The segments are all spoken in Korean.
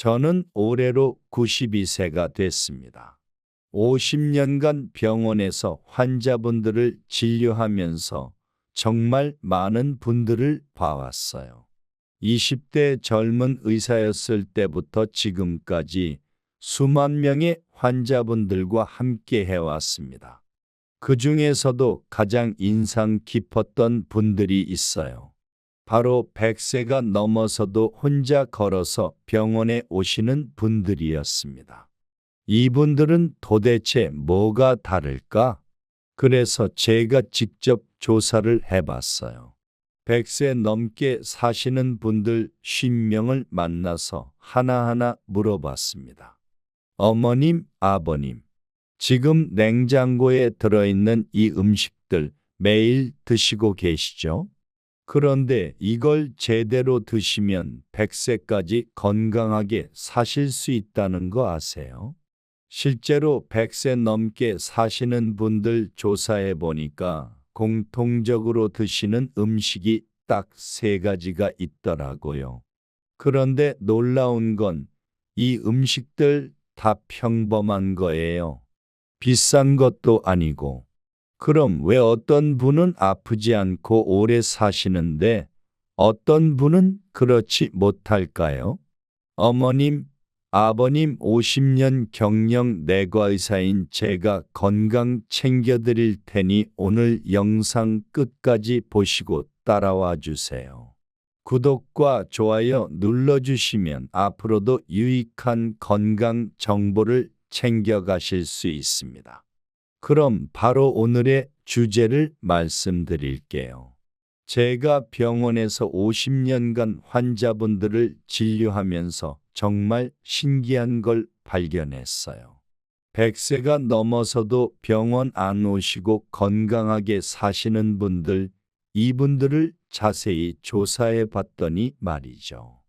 저는 올해로 92세가 됐습니다. 50년간 병원에서 환자분들을 진료하면서 정말 많은 분들을 봐왔어요. 20대 젊은 의사였을 때부터 지금까지 수만 명의 환자분들과 함께 해왔습니다. 그 중에서도 가장 인상 깊었던 분들이 있어요. 바로 100세가 넘어서도 혼자 걸어서 병원에 오시는 분들이었습니다. 이분들은 도대체 뭐가 다를까? 그래서 제가 직접 조사를 해봤어요. 100세 넘게 사시는 분들 50명을 만나서 하나하나 물어봤습니다. 어머님, 아버님, 지금 냉장고에 들어있는 이 음식들 매일 드시고 계시죠? 그런데 이걸 제대로 드시면 100세까지 건강하게 사실 수 있다는 거 아세요? 실제로 100세 넘게 사시는 분들 조사해 보니까 공통적으로 드시는 음식이 딱 세 가지가 있더라고요. 그런데 놀라운 건 이 음식들 다 평범한 거예요. 비싼 것도 아니고. 그럼 왜 어떤 분은 아프지 않고 오래 사시는데 어떤 분은 그렇지 못할까요? 어머님, 아버님 50년 경력 내과의사인 제가 건강 챙겨드릴 테니 오늘 영상 끝까지 보시고 따라와 주세요. 구독과 좋아요 눌러주시면 앞으로도 유익한 건강 정보를 챙겨가실 수 있습니다. 그럼 바로 오늘의 주제를 말씀드릴게요. 제가 병원에서 50년간 환자분들을 진료하면서 정말 신기한 걸 발견했어요. 100세가 넘어서도 병원 안 오시고 건강하게 사시는 분들, 이분들을 자세히 조사해 봤더니 말이죠.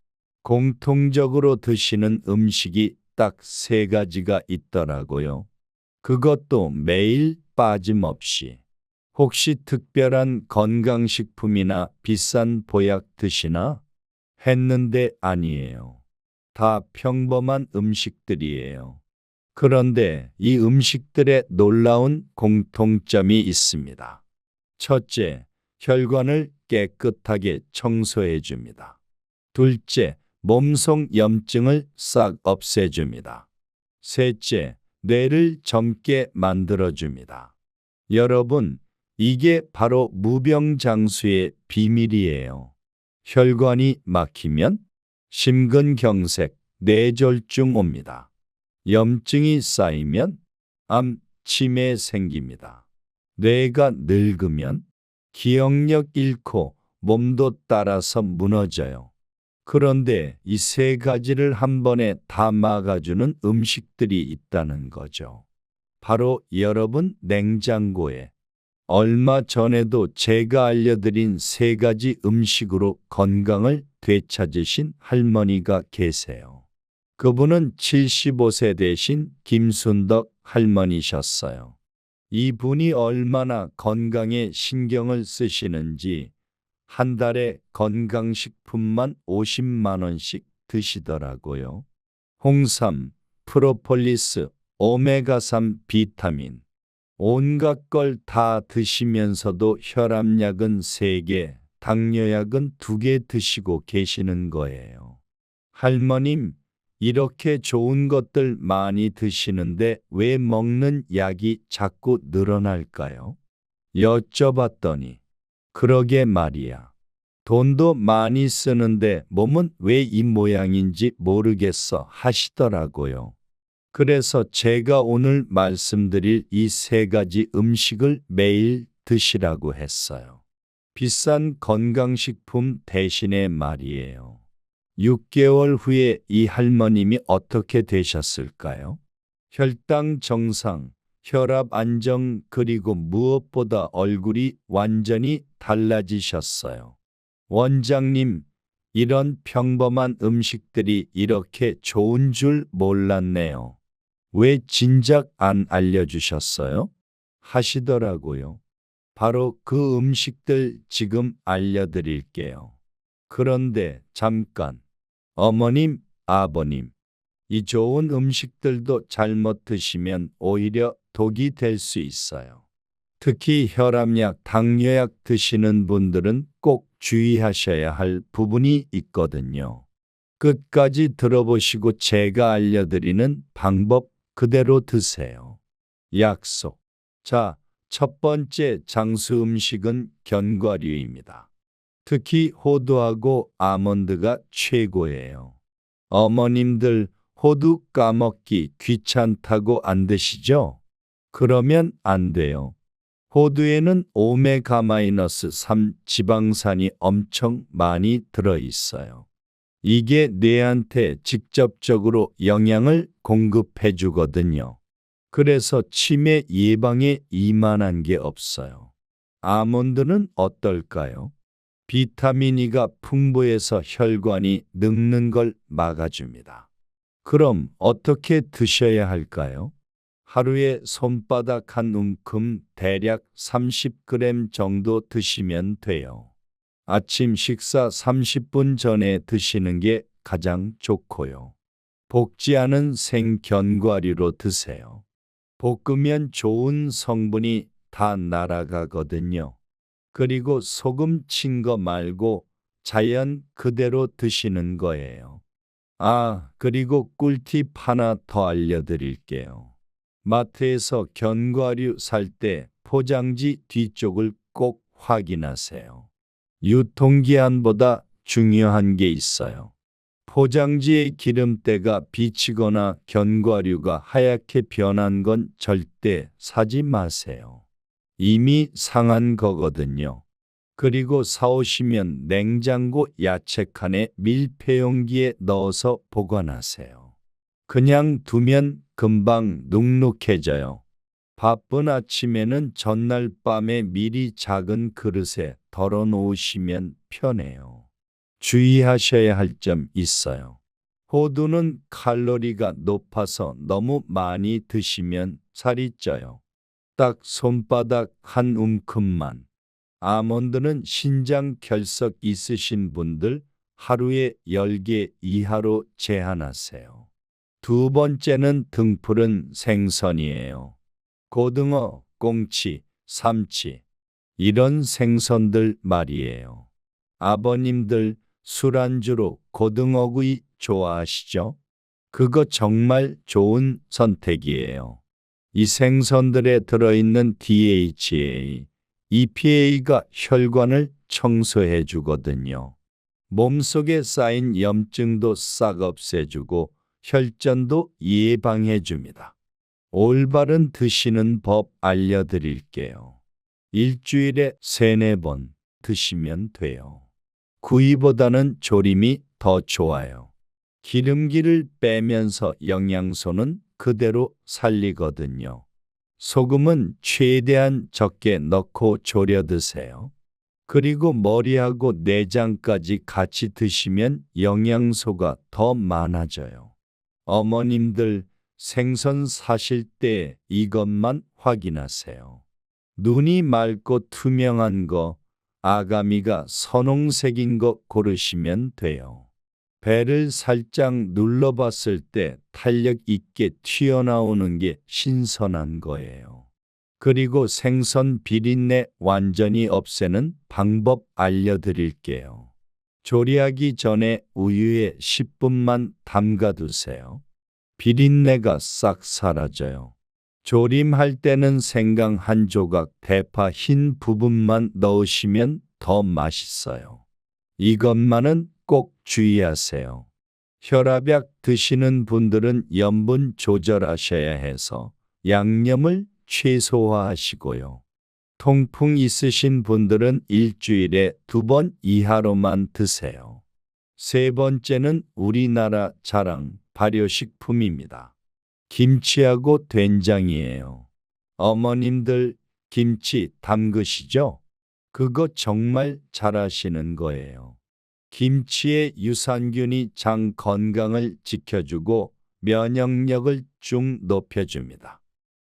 공통적으로 드시는 음식이 딱 세 가지가 있더라고요. 그것도 매일 빠짐없이. 혹시 특별한 건강식품이나 비싼 보약 드시나? 했는데 아니에요. 다 평범한 음식들이에요. 그런데 이 음식들에 놀라운 공통점이 있습니다. 첫째, 혈관을 깨끗하게 청소해 줍니다. 둘째, 몸속 염증을 싹 없애줍니다. 셋째, 뇌를 젊게 만들어줍니다. 여러분, 이게 바로 무병장수의 비밀이에요. 혈관이 막히면 심근경색, 뇌졸중 옵니다. 염증이 쌓이면 암, 치매 생깁니다. 뇌가 늙으면 기억력 잃고 몸도 따라서 무너져요. 그런데 이 세 가지를 한 번에 다 막아주는 음식들이 있다는 거죠. 바로 여러분 냉장고에 얼마 전에도 제가 알려드린 세 가지 음식으로 건강을 되찾으신 할머니가 계세요. 그분은 75세 되신 김순덕 할머니셨어요. 이분이 얼마나 건강에 신경을 쓰시는지 한 달에 건강식품만 50만 원씩 드시더라고요. 홍삼, 프로폴리스, 오메가3 비타민, 온갖 걸 다 드시면서도 혈압약은 3개, 당뇨약은 2개 드시고 계시는 거예요. 할머님, 이렇게 좋은 것들 많이 드시는데 왜 먹는 약이 자꾸 늘어날까요? 여쭤봤더니, 그러게 말이야. 돈도 많이 쓰는데 몸은 왜 이 모양인지 모르겠어 하시더라고요. 그래서 제가 오늘 말씀드릴 이 세 가지 음식을 매일 드시라고 했어요. 비싼 건강식품 대신에 말이에요. 6개월 후에 이 할머님이 어떻게 되셨을까요? 혈당 정상, 혈압 안정, 그리고 무엇보다 얼굴이 완전히 달라지셨어요. 원장님, 이런 평범한 음식들이 이렇게 좋은 줄 몰랐네요. 왜 진작 안 알려주셨어요? 하시더라고요. 바로 그 음식들 지금 알려드릴게요. 그런데 잠깐, 어머님, 아버님, 이 좋은 음식들도 잘못 드시면 오히려 독이 될 수 있어요. 특히 혈압약, 당뇨약 드시는 분들은 꼭 주의하셔야 할 부분이 있거든요. 끝까지 들어보시고 제가 알려드리는 방법 그대로 드세요. 약속. 자, 첫 번째 장수 음식은 견과류입니다. 특히 호두하고 아몬드가 최고예요. 어머님들 호두 까먹기 귀찮다고 안 드시죠? 그러면 안 돼요. 호두에는 오메가-3 지방산이 엄청 많이 들어 있어요. 이게 뇌한테 직접적으로 영양을 공급해 주거든요. 그래서 치매 예방에 이만한 게 없어요. 아몬드는 어떨까요? 비타민 E가 풍부해서 혈관이 늙는 걸 막아줍니다. 그럼 어떻게 드셔야 할까요? 하루에 손바닥 한 움큼 대략 30g 정도 드시면 돼요. 아침 식사 30분 전에 드시는 게 가장 좋고요. 볶지 않은 생견과류로 드세요. 볶으면 좋은 성분이 다 날아가거든요. 그리고 소금 친 거 말고 자연 그대로 드시는 거예요. 아, 그리고 꿀팁 하나 더 알려드릴게요. 마트에서 견과류 살 때 포장지 뒤쪽을 꼭 확인하세요. 유통기한보다 중요한 게 있어요. 포장지의 기름때가 비치거나 견과류가 하얗게 변한 건 절대 사지 마세요. 이미 상한 거거든요. 그리고 사오시면 냉장고 야채칸에 밀폐용기에 넣어서 보관하세요. 그냥 두면 금방 눅눅해져요. 바쁜 아침에는 전날 밤에 미리 작은 그릇에 덜어 놓으시면 편해요. 주의하셔야 할 점 있어요. 호두는 칼로리가 높아서 너무 많이 드시면 살이 쪄요. 딱 손바닥 한 움큼만. 아몬드는 신장 결석 있으신 분들 하루에 10개 이하로 제한하세요. 두 번째는 등푸른 생선이에요. 고등어, 꽁치, 삼치. 이런 생선들 말이에요. 아버님들 술안주로 고등어구이 좋아하시죠? 그거 정말 좋은 선택이에요. 이 생선들에 들어있는 DHA, EPA가 혈관을 청소해 주거든요. 몸속에 쌓인 염증도 싹 없애주고 혈전도 예방해 줍니다. 올바른 드시는 법 알려드릴게요. 일주일에 세네 번 드시면 돼요. 구이보다는 조림이 더 좋아요. 기름기를 빼면서 영양소는 그대로 살리거든요. 소금은 최대한 적게 넣고 졸여 드세요. 그리고 머리하고 내장까지 같이 드시면 영양소가 더 많아져요. 어머님들 생선 사실 때 이것만 확인하세요. 눈이 맑고 투명한 거, 아가미가 선홍색인 거 고르시면 돼요. 배를 살짝 눌러봤을 때 탄력 있게 튀어나오는 게 신선한 거예요. 그리고 생선 비린내 완전히 없애는 방법 알려드릴게요. 조리하기 전에 우유에 10분만 담가두세요. 비린내가 싹 사라져요. 조림할 때는 생강 한 조각 대파 흰 부분만 넣으시면 더 맛있어요. 이것만은 꼭 주의하세요. 혈압약 드시는 분들은 염분 조절하셔야 해서 양념을 최소화하시고요. 통풍 있으신 분들은 일주일에 두 번 이하로만 드세요. 세 번째는 우리나라 자랑 발효식품입니다. 김치하고 된장이에요. 어머님들 김치 담그시죠? 그거 정말 잘하시는 거예요. 김치의 유산균이 장 건강을 지켜주고 면역력을 쭉 높여줍니다.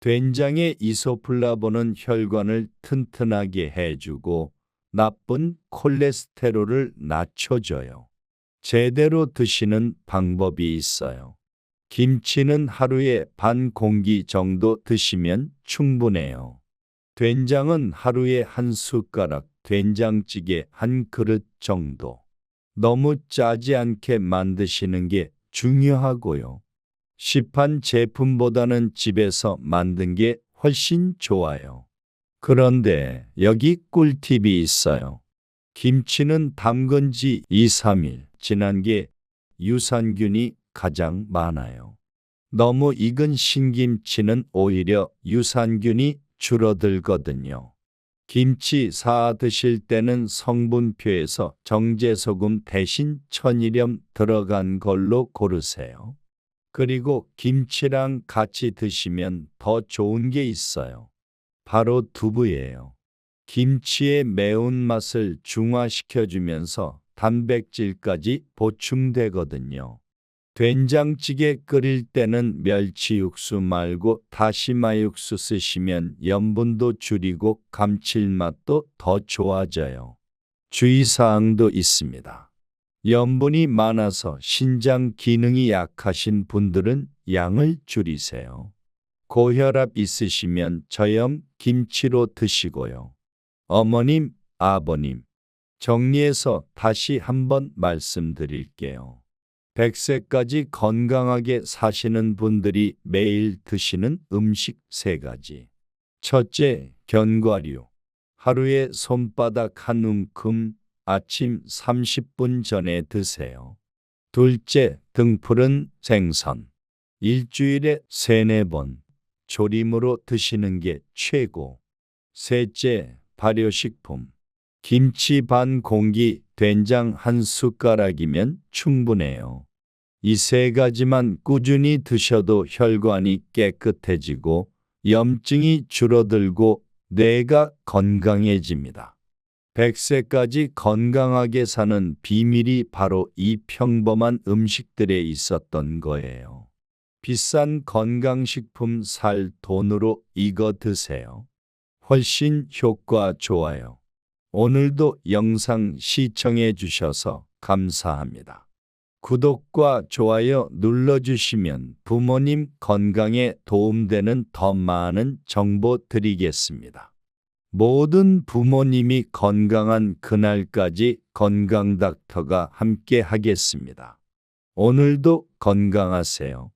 된장의 이소플라본은 혈관을 튼튼하게 해주고 나쁜 콜레스테롤을 낮춰줘요. 제대로 드시는 방법이 있어요. 김치는 하루에 반 공기 정도 드시면 충분해요. 된장은 하루에 한 숟가락, 된장찌개 한 그릇 정도. 너무 짜지 않게 만드시는 게 중요하고요. 시판 제품보다는 집에서 만든 게 훨씬 좋아요. 그런데 여기 꿀팁이 있어요. 김치는 담근 지 2, 3일 지난 게 유산균이 가장 많아요. 너무 익은 신김치는 오히려 유산균이 줄어들거든요. 김치 사 드실 때는 성분표에서 정제소금 대신 천일염 들어간 걸로 고르세요. 그리고 김치랑 같이 드시면 더 좋은 게 있어요. 바로 두부예요. 김치의 매운맛을 중화시켜주면서 단백질까지 보충되거든요. 된장찌개 끓일 때는 멸치 육수 말고 다시마 육수 쓰시면 염분도 줄이고 감칠맛도 더 좋아져요. 주의사항도 있습니다. 염분이 많아서 신장 기능이 약하신 분들은 양을 줄이세요. 고혈압 있으시면 저염 김치로 드시고요. 어머님, 아버님, 정리해서 다시 한번 말씀드릴게요. 100세까지 건강하게 사시는 분들이 매일 드시는 음식 세 가지. 첫째, 견과류. 하루에 손바닥 한 움큼 아침 30분 전에 드세요. 둘째, 등푸른 생선. 일주일에 세네 번 조림으로 드시는 게 최고. 셋째, 발효식품. 김치 반 공기, 된장 한 숟가락이면 충분해요. 이 세 가지만 꾸준히 드셔도 혈관이 깨끗해지고 염증이 줄어들고 뇌가 건강해집니다. 100세까지 건강하게 사는 비밀이 바로 이 평범한 음식들에 있었던 거예요. 비싼 건강식품 살 돈으로 이거 드세요. 훨씬 효과 좋아요. 오늘도 영상 시청해 주셔서 감사합니다. 구독과 좋아요 눌러주시면 부모님 건강에 도움되는 더 많은 정보 드리겠습니다. 모든 부모님이 건강한 그날까지 건강닥터가 함께 하겠습니다. 오늘도 건강하세요.